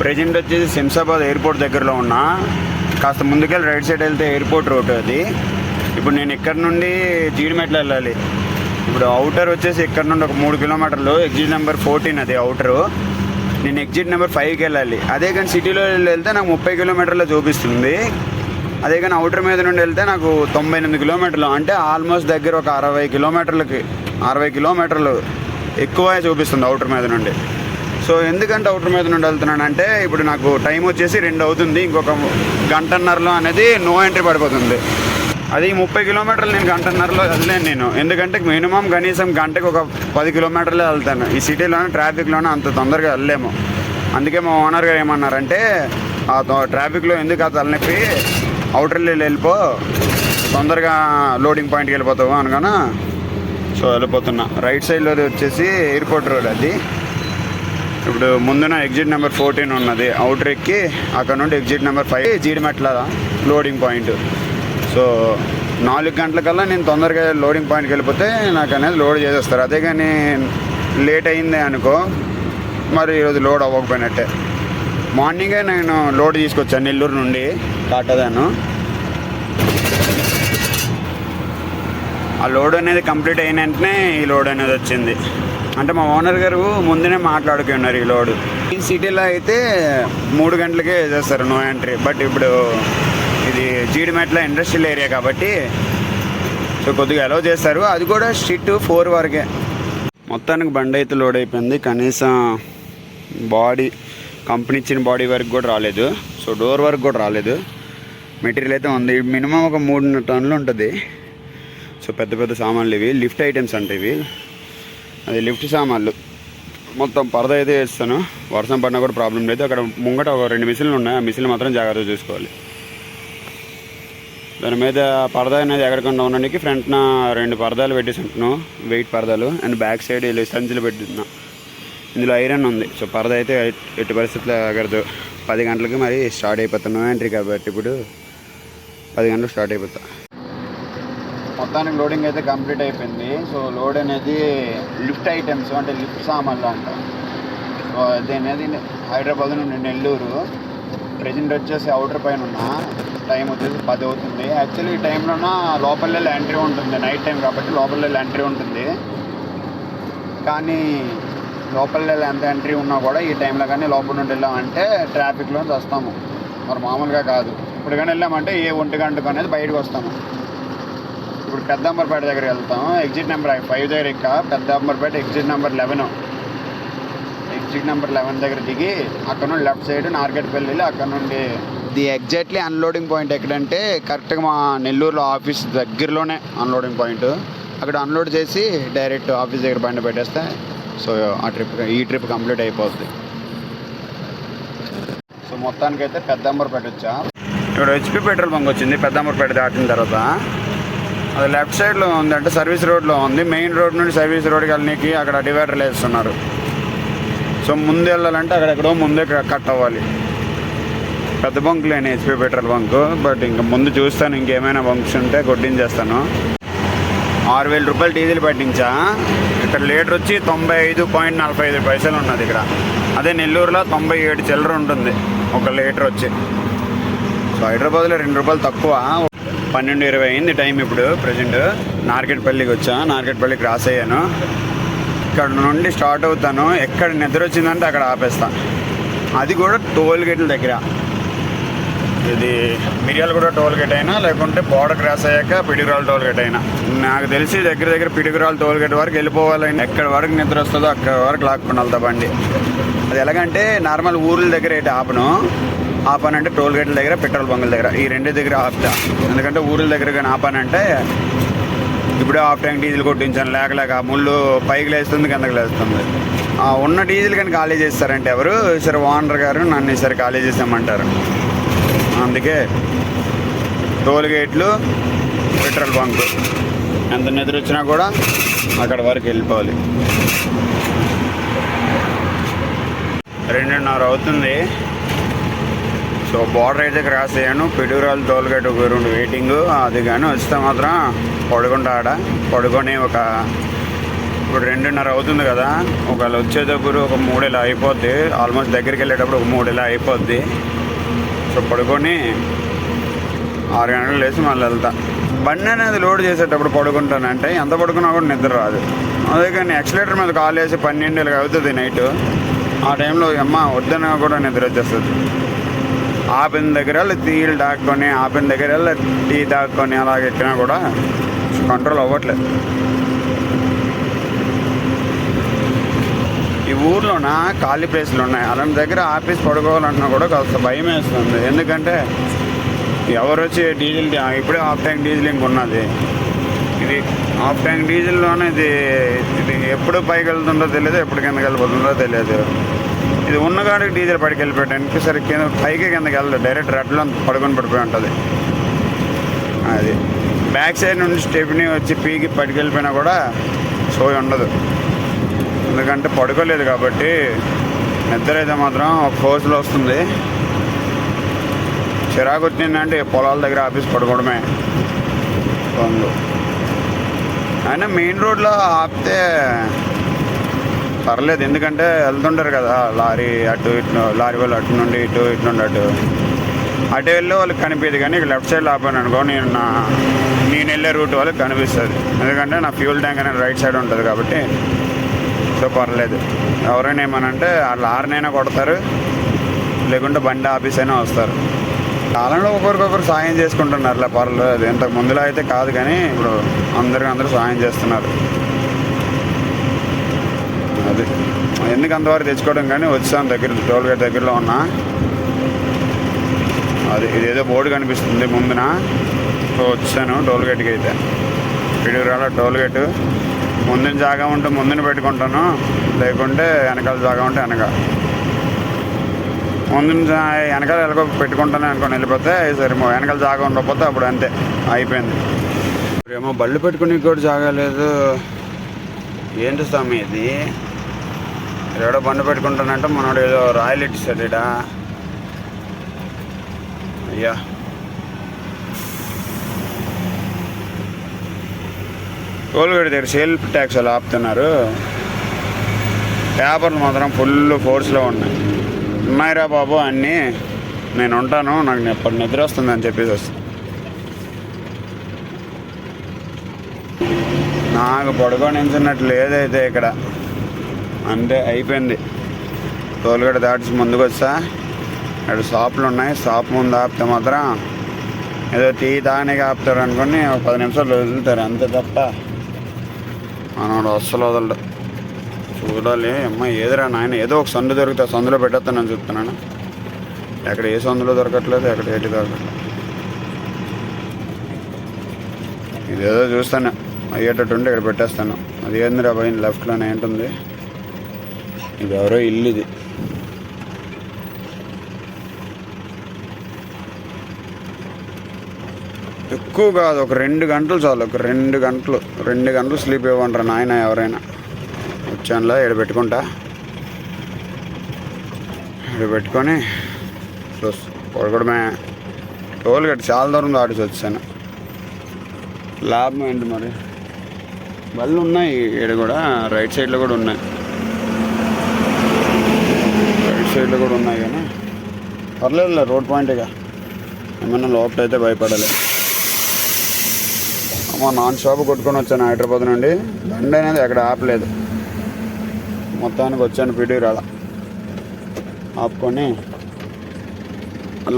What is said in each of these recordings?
Present వచ్చేసి Shamshabad airport దగ్గరలో ఉన్నా. కాస్త ముందుకెళ్ళి రైట్ సైడ్ వెళ్తే ఎయిర్పోర్ట్ రోడ్ అది. ఇప్పుడు నేను ఇక్కడ నుండి జీడిమెట్ల వెళ్ళాలి. ఇప్పుడు అవుటర్ వచ్చేసి ఇక్కడ నుండి ఒక మూడు కిలోమీటర్లు ఎగ్జిట్ నెంబర్ ఫోర్టీన్ అది అవుటరు నేను ఎగ్జిట్ నెంబర్ ఫైవ్కి వెళ్ళాలి. అదే కానీ సిటీలో వెళ్తే నాకు ముప్పై కిలోమీటర్లు చూపిస్తుంది. అదే కానీ అవుటర్ మీద నుండి వెళ్తే నాకు తొంభై ఎనిమిది కిలోమీటర్లు. అంటే ఆల్మోస్ట్ దగ్గర ఒక అరవై కిలోమీటర్లకి అరవై కిలోమీటర్లు ఎక్కువ చూపిస్తుంది అవుటర్ మీద నుండి. సో ఎందుకంటే అవుటర్ మీద నుండి వెళ్తున్నాను అంటే ఇప్పుడు నాకు టైం వచ్చేసి రెండు అవుతుంది ఇంకొక గంటన్నరలో అనేది నో ఎంట్రీ పడిపోతుంది. అది ముప్పై కిలోమీటర్లు నేను గంటన్నరలో వెళ్ళలేను నేను. ఎందుకంటే మినిమం కనీసం గంటకు ఒక పది కిలోమీటర్లే వెళ్తాను. ఈ సిటీలోనే ట్రాఫిక్లోనే అంత తొందరగా వెళ్ళలేము. అందుకే మా ఓనర్ గారు ఏమన్నారంటే ఆ ట్రాఫిక్లో ఎందుకు ఆ తలనొప్పి? అవుటర్లో వెళ్ళిపో. తొందరగా లోడింగ్ పాయింట్కి వెళ్ళిపోతావు అనగానే. సో వెళ్ళిపోతున్నా. రైట్ సైడ్లో వచ్చేసి ఎయిర్పోర్ట్ రోడ్ అది. ఇప్పుడు ముందున ఎగ్జిట్ నెంబర్ ఫోర్టీన్ ఉన్నది. అవుటర్ ఎక్కి అక్కడ నుండి exit number five Jeedimetla loading point so నాలుగు గంటలకల్లా నేను తొందరగా లోడింగ్ పాయింట్కి వెళ్ళిపోతే నాకు అనేది లోడ్ చేసేస్తారు. అదే కానీ లేట్ అయింది అనుకో మరి ఈరోజు లోడ్ అవ్వకపోయినట్టే. మార్నింగే నేను లోడ్ తీసుకొచ్చాను నెల్లూరు నుండి కాటదాను. ఆ లోడ్ అనేది కంప్లీట్ అయిన వెంటనే ఈ లోడ్ అనేది వచ్చింది. అంటే మా ఓనర్ గారు ముందునే మాట్లాడుకుని ఉన్నారు ఈ లోడ్. ఈ సిటీలో అయితే మూడు గంటలకే చేస్తారు నో ఎంట్రీ బట్ ఇప్పుడు ఇది జీడిమెట్ల ఇండస్ట్రియల్ ఏరియా కాబట్టి సో కొద్దిగా అలౌ చేస్తారు. అది కూడా స్ట్రిట్ ఫోర్ వరకే. మొత్తానికి బండి అయితే లోడ్ అయిపోయింది. కనీసం బాడీ కంపెనీ ఇచ్చిన బాడీ వరకు కూడా రాలేదు. సో డోర్ వరకు కూడా రాలేదు. మెటీరియల్ అయితే ఉంది. మినిమం ఒక మూడున్నర టన్నులు ఉంటుంది. సో పెద్ద పెద్ద సామాన్లు ఇవి. లిఫ్ట్ ఐటమ్స్ అంటే ఇవి. అది లిఫ్ట్ సామాన్లు. మొత్తం పరద అయితే వేస్తాను. వర్షం పడినా కూడా ప్రాబ్లం లేదు. అక్కడ ముంగట ఒక రెండు మిషన్లు ఉన్నాయి. ఆ మిషన్లు మాత్రం జాగ్రత్తగా చూసుకోవాలి. దాని మీద పరద అనేది ఎక్కడికన్నా ఉండడానికి ఫ్రంట్న రెండు పరదాలు పెట్టేసి ఉంటున్నాను వెయిట్ పరదాలు అండ్ బ్యాక్ సైడ్ ఇలా సంచులు పెట్టిస్తున్నా. ఇందులో ఐరన్ ఉంది. సో పరద అయితే ఎట్టి పరిస్థితుల్లో ఎగరదు. పది గంటలకి మరి స్టార్ట్ అయిపోతాను ఎంట్రీ కాబట్టి ఇప్పుడు పది గంటలకు స్టార్ట్ అయిపోతా. మొత్తానికి లోడింగ్ అయితే కంప్లీట్ అయిపోయింది. సో లోడ్ అనేది లిఫ్ట్ ఐటమ్స్ అంటే లిఫ్ట్ సామాన్లు అంట. సో అది అనేది హైదరాబాద్ నుండి నెల్లూరు. ప్రజెంట్ వచ్చేసి అవుటర్ పైన ఉన్న. టైం వచ్చేసి పది అవుతుంది. యాక్చువల్లీ ఈ టైంలోన లోపల వెళ్ళి ఎంట్రీ ఉంటుంది. నైట్ టైం కాబట్టి లోపల వెళ్ళి ఎంట్రీ ఉంటుంది. కానీ లోపల ఎంత ఎంట్రీ ఉన్నా కూడా ఈ టైంలో కానీ లోపల నుండి వెళ్ళామంటే ట్రాఫిక్లో వస్తాము. మరి మామూలుగా కాదు. ఇప్పుడు కానీ వెళ్ళామంటే ఏ ఒంటి గంటకు అనేది బయటకు వస్తాము. ఇప్పుడు పెద్దంబర్పేట దగ్గర వెళ్తాం. ఎగ్జిట్ నెంబర్ ఫైవ్ దగ్గర ఎక్క Peddamberpet exit number eleven exit number eleven దగ్గర దిగి అక్కడ నుండి లెఫ్ట్ సైడ్ నార్కెట్పల్లి వెళ్ళి అక్కడ నుండి ది ఎగ్జాక్ట్లీ అన్లోడింగ్ పాయింట్ ఎక్కడంటే కరెక్ట్గా మా నెల్లూరులో ఆఫీస్ దగ్గరలోనే అన్లోడింగ్ పాయింట్ అక్కడ అన్లోడ్ చేసి డైరెక్ట్ ఆఫీస్ దగ్గర బండి పెట్టేస్తే సో ఆ ట్రిప్ ఈ ట్రిప్ కంప్లీట్ అయిపోతుంది సో మొత్తానికైతే పెద్దంబర్పేట వచ్చా. ఇక్కడ హెచ్పి పెట్రోల్ బంక్ వచ్చింది. పెద్దంబర్పేట దాటిన తర్వాత అది లెఫ్ట్ సైడ్లో ఉంది అంటే సర్వీస్ రోడ్లో ఉంది. మెయిన్ రోడ్ నుండి సర్వీస్ రోడ్కి వెళ్ళడానికి అక్కడ డివైడర్లు వేస్తున్నారు సో ముందు వెళ్ళాలంటే అక్కడెక్కడో ముందే కట్ అవ్వాలి. పెద్ద బంక్ లేని హెచ్పి పెట్రోల్ బంక్ బట్ ఇంకా ముందు చూస్తాను ఇంకేమైనా బంక్స్ ఉంటే కొట్టించేస్తాను. ఆరు వేల రూపాయలు డీజిల్ పట్టించా. ఇక్కడ లీటర్ వచ్చి తొంభై ఐదు పాయింట్ నలభై ఐదు పైసలు ఉన్నది ఇక్కడ. అదే నెల్లూరులో తొంభై ఏడు చిల్లర ఉంటుంది ఒక లీటర్ వచ్చి. సో హైదరాబాద్లో రెండు రూపాయలు తక్కువ. పన్నెండు ఇరవై అయింది టైం ఇప్పుడు ప్రజెంట్. నార్కెట్పల్లికి వచ్చా నార్కెట్పల్లి క్రాస్ అయ్యాను ఇక్కడ నుండి స్టార్ట్ అవుతాను. ఎక్కడ నిద్ర వచ్చిందంటే అక్కడ ఆపేస్తా. అది కూడా టోల్ గేట్ల దగ్గర. ఇది మిర్యాలగూడ టోల్ గేట్ అయినా లేకుంటే బోర్డర్ క్రాస్ అయ్యాక పిడుగురాల టోల్ గేట్ అయినా. నాకు తెలిసి దగ్గర దగ్గర పిడిగురాలు టోల్ గేట్ వరకు వెళ్ళిపోవాలని ఎక్కడ వరకు నిద్ర వస్తుందో అక్కడ వరకు లాక్కుండా వెళ్తా బండి. అది ఎలాగంటే నార్మల్ ఊర్ల దగ్గర అయితే ఆపను. ఆపానంటే టోల్ గేట్ల దగ్గర పెట్రోల్ బంకుల దగ్గర. ఈ రెండు దగ్గర ఆపుతా. ఎందుకంటే ఊర్ల దగ్గర కానీ ఆపానంటే ఇప్పుడే హాఫ్ ట్యాంక్ డీజిల్ కొట్టించాను. లేక లేక ముళ్ళు పైకి లేస్తుంది కిందకి లేస్తుంది. ఉన్న డీజిల్ కానీ ఖాళీ చేస్తారంటే ఎవరు? ఈసారి ఓనర్ గారు నన్ను ఈసారి ఖాళీ చేసామంటారు అందుకే టోల్ గేట్లు పెట్రోల్ బంక్. ఎంత నిద్ర వచ్చినా కూడా అక్కడ వరకు వెళ్ళిపోవాలి. రెండున్నర అవుతుంది. సో బార్డర్ అయితే క్రాస్ అయ్యాను. పిడుగురాలు టోల్ గేట్ ఒక రెండు వెయిటింగ్ అది కానీ వస్తే మాత్రం పడుకుంటా ఆడ పడుకొని ఒక ఇప్పుడు రెండున్నర అవుతుంది కదా. ఒకవేళ వచ్చేటప్పుడు ఒక మూడు ఇలా అయిపోద్ది. ఆల్మోస్ట్ దగ్గరికి వెళ్ళేటప్పుడు ఒక మూడు ఇలా అయిపోద్ది. సో పడుకొని ఆరు గంటలు లేచి మళ్ళీ వెళ్తా. బండి అనేది లోడ్ చేసేటప్పుడు పడుకుంటానంటే ఎంత పడుకున్నా కూడా నిద్ర రాదు. అదే కానీ ఎక్సలేటర్ మీద కాల్ వేసి పన్నెండు ఇలాగ అవుతుంది నైట్. ఆ టైంలో అమ్మ వద్దన కూడా నిద్ర వచ్చేస్తుంది. ఆపిన దగ్గర తీలు దాక్కొని ఆపిన దగ్గర టీ దాక్కొని అలాగ ఎక్కినా కూడా కంట్రోల్ అవ్వట్లేదు. ఈ ఊర్లోన? ఖాళీ ప్లేస్లు ఉన్నాయి. అలాంటి దగ్గర ఆఫీస్ పడుకోవాలన్నా కూడా కాస్త భయం వేస్తుంది. ఎందుకంటే ఎవరు వచ్చి డీజిల్ ఇప్పుడే హాఫ్ ట్యాంక్ డీజిల్ ఇంక ఉన్నది ఇది హాఫ్ ట్యాంక్ డీజిల్లోనే ఇది ఇది ఎప్పుడు పైకి వెళ్తుందో తెలియదు ఎప్పుడు కిందకి వెళ్ళిపోతుందో తెలియదు ఇది ఉన్నగాడికి డీజిల్ పడికి వెళ్ళిపోయాడానికి సరే కింద పైకి కిందకి వెళ్ళదు. డైరెక్ట్ రెడ్లో పడుకొని పడిపోయి ఉంటుంది. అది. బ్యాక్ సైడ్ నుండి స్టెప్ని వచ్చి పీకి పట్టుకెళ్ళిపోయినా కూడా సోయి ఉండదు. ఎందుకంటే పడుకోలేదు కాబట్టి నిద్ర అయితే మాత్రం ఒక ఫోర్స్లో వస్తుంది. చిరాకు వచ్చిందంటే పొలాల దగ్గర ఆఫీస్ పడుకోవడమే. పనులు అయినా మెయిన్ రోడ్లో ఆపితే పర్లేదు ఎందుకంటే వెళ్తుంటారు కదా లారీ అటు ఇటు లారీ వాళ్ళు అటు నుండి ఇటు ఇటు నుండి అటు. అటు వెళ్ళే వాళ్ళకి కనిపించదు కానీ లెఫ్ట్ సైడ్ ఆపాను అనుకో నేను నా నేను వెళ్ళే రూట్ వాళ్ళకి కనిపిస్తుంది. ఎందుకంటే నా ఫ్యూల్ ట్యాంక్ అనేది రైట్ సైడ్ ఉంటుంది కాబట్టి సో పర్లేదు. ఎవరైనా ఏమనంటే ఆ లారీనైనా కొడతారు లేకుంటే బండి ఆఫీస్ అయినా వస్తారు. కాలంలో ఒకరికొకరు సాయం అలా పర్లేదు. ఇంతకు ముందులో అయితే కాదు కానీ ఇప్పుడు అందరికీ అందరూ సాయం చేస్తున్నారు అది ఎందుకు అంతవరకు తెచ్చుకోవడం కానీ వచ్చాను దగ్గర టోల్ గేట్ దగ్గరలో ఉన్నా. అది ఇదేదో బోర్డు కనిపిస్తుంది ముందున. సో వచ్చాను టోల్ గేట్కి అయితే. Piduguralla toll gate. ముందున జాగా ఉంటే ముందున పెట్టుకుంటాను. లేకుంటే వెనకాల జాగా ఉంటే వెనక. ముందు వెనకాల వెళ్ళక పెట్టుకుంటాను అనుకోని వెళ్ళిపోతే సరే వెనకాల జాగా ఉండకపోతే అప్పుడు అంతే అయిపోయింది. ఏమో బళ్ళు పెట్టుకుని కూడా జాగా లేదు. ఏంటి స్వామి ఇది? ఎవడో బండి పెట్టుకుంటానంటే మనోడు ఏదో రాయలు ఇట్టిస్తాడు ఈడ అయ్యా. టోల్గేట్ దగ్గర సెల్ఫ్ ట్యాక్స్ అలా ఆపుతున్నారు. పేపర్లు మాత్రం ఫుల్ ఫోర్స్లో ఉన్నాయి. ఉన్నాయిరా బాబు అన్నీ. నేను ఉంటాను నాకు ఎప్పుడు నిద్ర వస్తుంది అని చెప్పేసి వస్తుంది. నాకు పడుకోనించినట్టు లేదైతే ఇక్కడ. అంతే అయిపోయింది. టోల్గేట్ దాటిసి ముందుకు వస్తా అక్కడ షాపులు ఉన్నాయి. షాప్ ముందు ఆపితే మాత్రం ఏదో టీ తాగడానికి ఆపుతారు అనుకుని ఒక పది నిమిషాలు వదులుతారు. అంతే తప్ప మనోడు అస్సలు వదలడు. చూడాలి. అమ్మ ఏదిరా నాయన ఏదో ఒక సందు దొరికితే సందులో పెట్టేస్తానని చెప్తున్నాను. ఎక్కడ ఏ సందులో దొరకట్లేదు ఎక్కడ ఏటి దొరకట్లేదు. ఇదేదో చూస్తాను. అయ్యేటట్టు ఉంటే ఇక్కడ పెట్టేస్తాను. అది ఏందిరా పోయింది? లెఫ్ట్లోనే ఏంటుంది? ఇది ఎవరో ఇల్లు ఇది ఎక్కువ కాదు ఒక రెండు గంటలు చాలు ఒక రెండు గంటలు రెండు గంటలు స్లీప్ ఇవ్వండి నాయన ఎవరైనా. వచ్చానులా ఇక్కడ పెట్టుకుంటా. ఇక్కడ పెట్టుకొని పడుకోవడమే టోల్ గట్టి చాలా దూరం దాటిసి వచ్చాను. లాభం ఏంటి మరి? బళ్ళు ఉన్నాయి ఇక్కడ కూడా రైట్ సైడ్లో కూడా ఉన్నాయి. సైడ్లో కూడా ఉన్నాయి కానీ పర్లేదులే రోడ్ పాయింట్గా ఏమన్నా లోపల అయితే భయపడాలి. అమ్మ నాన్ షాప్ కొట్టుకొని వచ్చాను హైదరాబాద్ నుండి. బండి అనేది ఎక్కడ ఆపలేదు. మొత్తానికి వచ్చాను పిడిరాల ఆపుకొని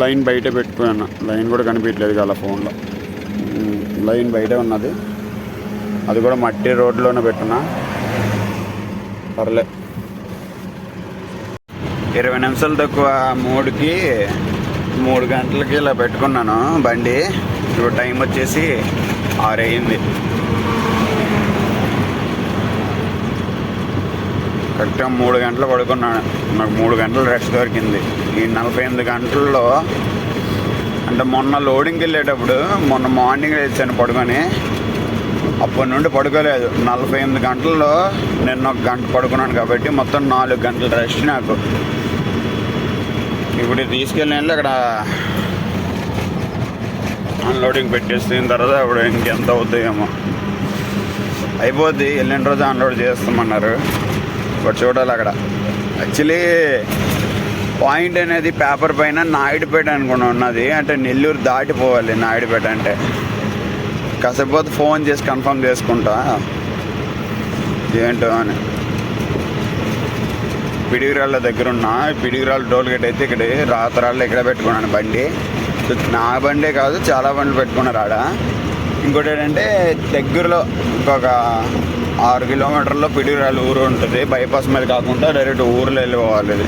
లైన్ బయట పెట్టుకున్నాను. లైన్ కూడా కనిపించలేదు కదా ఫోన్లో. లైన్ బయటే ఉన్నది. అది కూడా మట్టి రోడ్లోనే పెట్టున్నా. పర్లే. ఇరవై నిమిషాలు తక్కువ మూడుకి మూడు గంటలకి ఇలా పెట్టుకున్నాను బండి. ఇప్పుడు టైం వచ్చేసి ఆరు అయింది కరెక్ట్గా మూడు గంటలు పడుకున్నాను. నాకు మూడు గంటలు రెస్ట్ దొరికింది. ఈ నలభై ఎనిమిది గంటల్లో అంటే మొన్న లోడింగ్కి వెళ్ళేటప్పుడు మొన్న మార్నింగ్ లేచాను పడుకొని. అప్పటి నుండి పడుకోలేదు. నలభై ఎనిమిది గంటల్లో నిన్న ఒక గంట పడుకున్నాను కాబట్టి మొత్తం నాలుగు గంటల రెస్ట్ నాకు. ఇప్పుడు ఇది అక్కడ అన్లోడింగ్ పెట్టేసిన తర్వాత ఇప్పుడు ఇంకెంత అవుతాయేమో. అయిపోద్ది వెళ్ళిన రోజు అన్లోడ్ చేస్తామన్నారు. ఇప్పుడు చూడాలి అక్కడ. యాక్చువల్లీ పాయింట్ అనేది పేపర్ పైన నాయుడుపేట అనుకుని ఉన్నది. అంటే నెల్లూరు దాటిపోవాలి నాయుడుపేట అంటే. కాసేపు ఫోన్ చేసి కన్ఫర్మ్ చేసుకుంటా. ఏంటో అని. పిడిగిరాళ్ళ దగ్గర ఉన్న పిడిగిరాళ్ళ టోల్ గేట్ అయితే ఇక్కడ రాత్రాళ్ళు ఇక్కడ పెట్టుకున్నాను బండి. నా బండే కాదు చాలా బండ్లు పెట్టుకున్నారు ఆడ. ఇంకోటి ఏంటంటే దగ్గరలో ఇంకొక ఆరు కిలోమీటర్లో పిడిగిరాళ్ళ ఊరు ఉంటుంది. బైపాస్ మీద కాకుండా డైరెక్ట్ ఊర్లో వెళ్ళిపోవాలి ఇది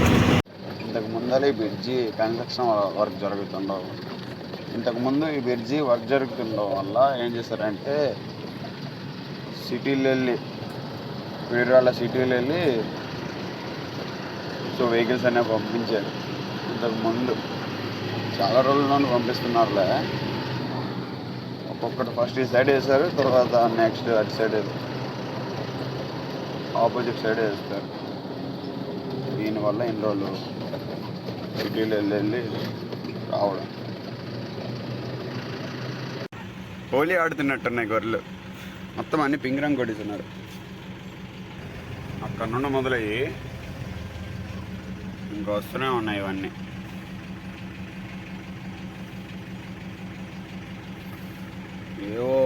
ఇంతకు ముందర ఈ బ్రిడ్జి కన్స్ట్రక్షన్ వర్క్ జరుగుతుండవు ఇంతకుముందు ఈ బ్రిడ్జి వర్క్ జరుగుతుండడం వల్ల ఏం చేశారంటే సిటీలు వెళ్ళి పిడిగిరాళ్ళ సిటీలు వెళ్ళి సో వెహికల్స్ అనేవి పంపించారు. ఇంతకు ముందు చాలా రోజుల పంపిస్తున్నారులే. ఒక్కొక్కటి ఫస్ట్ ఈ సైడ్ వేశారు తర్వాత నెక్స్ట్ అటు సైడ్ ఆపోజిట్ సైడ్ వేస్తారు. దీనివల్ల ఇన్ని రోజులు సిటీలో వెళ్ళి వెళ్ళి రావడం. హోలీ ఆడుతున్నట్టున్నాయి గొర్రెలు. మొత్తం అన్ని పింక్ రంగు కొడుతున్నారు అక్కడ నుండి మొదలయ్యి ఇంకా వస్తూనే ఉన్నాయి ఇవన్నీ. ఏవో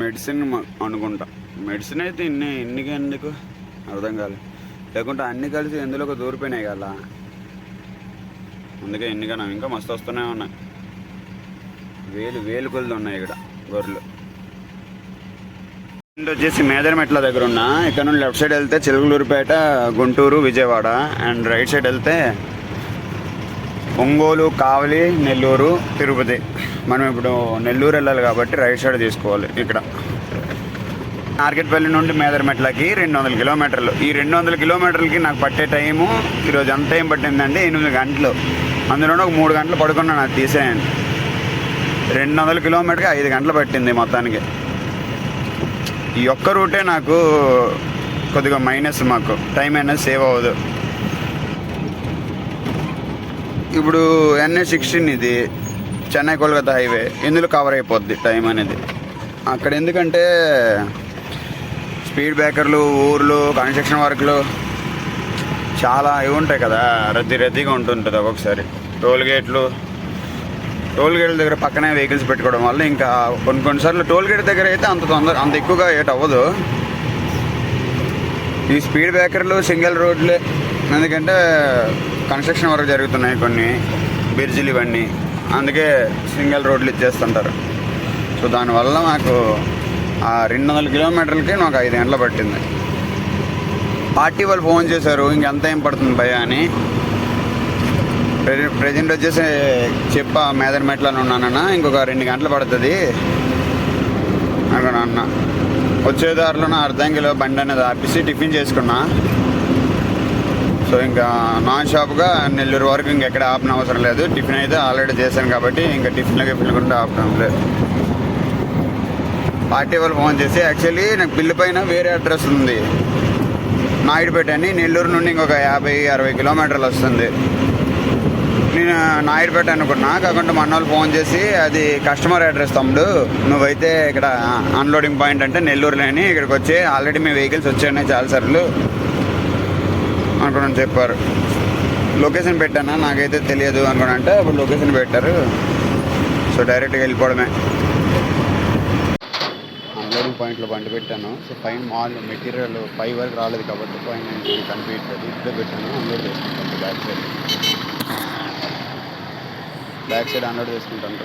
మెడిసిన్ అనుకుంటా. మెడిసిన్ అయితే ఇన్ని ఇన్నికి ఎందుకు? అర్థం కాలేదు లేకుంటే అన్ని కలిసి ఎందులో ఒక దూరిపోయినాయి కదా. అందుకే ఎన్నికన్నా ఇంకా మస్తు వస్తూనే ఉన్నాయి. వేలు వేలు కొలుది ఉన్నాయి ఇక్కడ గొర్రెలు. ఇది వచ్చేసి మేదరమెట్ల దగ్గర ఉన్న ఇక్కడ నుండి లెఫ్ట్ సైడ్ వెళ్తే Chilakaluripet Guntur Vijayawada. And right side వెళ్తే ఒంగోలు కావలి నెల్లూరు తిరుపతి. మనం ఇప్పుడు నెల్లూరు వెళ్ళాలి కాబట్టి రైట్ సైడ్ తీసుకోవాలి ఇక్కడ. నార్కెట్పల్లి నుండి మేదరమెట్లకి రెండు వందల కిలోమీటర్లు. ఈ రెండు వందల కిలోమీటర్లకి నాకు పట్టే టైము ఈరోజు ఎంత టైం పట్టిందంటే ఎనిమిది గంటలు. అందులోనే ఒక మూడు గంటలు పడుకున్నాను అది తీసేయండి. రెండు వందల కిలోమీటర్కి ఐదు గంటలు పట్టింది మొత్తానికి. ఈ ఒక్క రూటే నాకు కొద్దిగా మైనస్ మాకు. టైం అయినా సేవ్ అవ్వదు. ఇప్పుడు ఎన్ఏ సిక్స్టీన్ ఇది చెన్నై కోల్కతా హైవే ఇందులో కవర్ అయిపోద్ది టైం అనేది? అక్కడ ఎందుకంటే స్పీడ్ బ్రేకర్లు ఊర్లు కన్స్ట్రక్షన్ వర్క్లు చాలా ఇవి ఉంటాయి కదా రద్దీ రద్దీగా ఉంటుంటుంది ఒక్కొక్కసారి. టోల్ గేట్లు టోల్ గేట్ల దగ్గర పక్కనే వెహికల్స్ పెట్టుకోవడం వల్ల ఇంకా కొన్ని కొన్నిసార్లు టోల్ గేట్ దగ్గర అయితే అంత తొందర అంత ఎక్కువగా ఏట్ అవ్వదు. ఈ స్పీడ్ బ్రేకర్లు సింగిల్ రోడ్లే ఎందుకంటే కన్స్ట్రక్షన్ వర్క్ జరుగుతున్నాయి కొన్ని బ్రిడ్జిలు ఇవన్నీ. అందుకే సింగిల్ రోడ్లు ఇచ్చేస్తుంటారు. సో దానివల్ల మాకు ఆ రెండు వందల కిలోమీటర్లకి నాకు ఐదు గంటలు పట్టింది. పార్టీ వాళ్ళు ఫోన్ చేశారు ఇంకెంత ఏం పడుతుంది భయ అని. ప్రెజెంట్ ప్రెజెంట్ వచ్చేసి చెప్ప మేదనమెట్లను ఉన్నానన్న ఇంకొక రెండు గంటలు పడుతుంది. అనుకున్నా అన్న. వచ్చే దారిలోనే అర్ధం కిలో బండి అనేది ఆపేసి టిఫిన్ చేసుకున్నా. సో ఇంకా నాన్ షాప్గా నెల్లూరు వరకు ఇంకెక్కడ ఆపిన అవసరం లేదు. టిఫిన్ అయితే ఆల్రెడీ చేశాను కాబట్టి ఇంకా టిఫిన్లో గిఫిన్లు కూడా ఆపడం లేదు పార్టీ వాళ్ళు ఫోన్ చేసి యాక్చువల్లీ నాకు బిల్లు పైన వేరే అడ్రస్ ఉంది. నాయుడుపేట అని నెల్లూరు నుండి ఇంకొక యాభై అరవై కిలోమీటర్లు వస్తుంది. నేను నాయుడుపేట అనుకున్నా కాకుండా మన వాళ్ళు ఫోన్ చేసి అది కస్టమర్ అడ్రస్ తమ్ముడు నువ్వైతే ఇక్కడ అన్లోడింగ్ పాయింట్ అంటే నెల్లూరులోని ఇక్కడికి వచ్చి ఆల్రెడీ మీ వెహికల్స్ వచ్చాయని చాలా సార్లు అనుకున్నాను చెప్పారు. లొకేషన్ పెట్టానా? నాకైతే తెలియదు అనుకున్నా అంటే అప్పుడు లొకేషన్ పెట్టారు. సో డైరెక్ట్గా వెళ్ళిపోవడమే. అన్లోడింగ్ పాయింట్లో బండి పెట్టాను. సో పైన మాల్ మెటీరియల్ పై వరకు రాలేదు కాబట్టి పైన కనిపించలేదు ఇప్పుడే పెట్టాను. అన్లోడ్ చేసుకుంటాను back side back side unload చేసుకుంటాను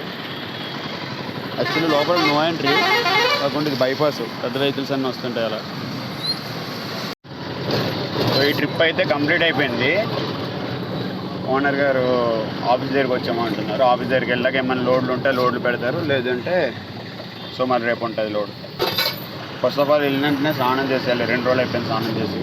యాక్చువల్లీ లోపల నో ఎంట్రీ కాకుండా ఇది బైపాస్ పెద్ద వెహికల్స్ అన్నీ వస్తుంటాయి అలా. సో ఈ ట్రిప్ అయితే కంప్లీట్ అయిపోయింది. ఓనర్ గారు ఆఫీస్ దగ్గరికి వచ్చాము అంటున్నారు. ఆఫీస్ దగ్గరికి వెళ్ళాక ఏమైనా లోడ్లు ఉంటే లోడ్లు పెడతారు లేదంటే సో మరి రేపు ఉంటుంది లోడ్. ఫస్ట్ ఆఫ్ ఆల్ వెళ్ళిన వెంటనే స్నానం చేసేయాలి. రెండు రోజులు అయిపోయింది స్నానం చేసి.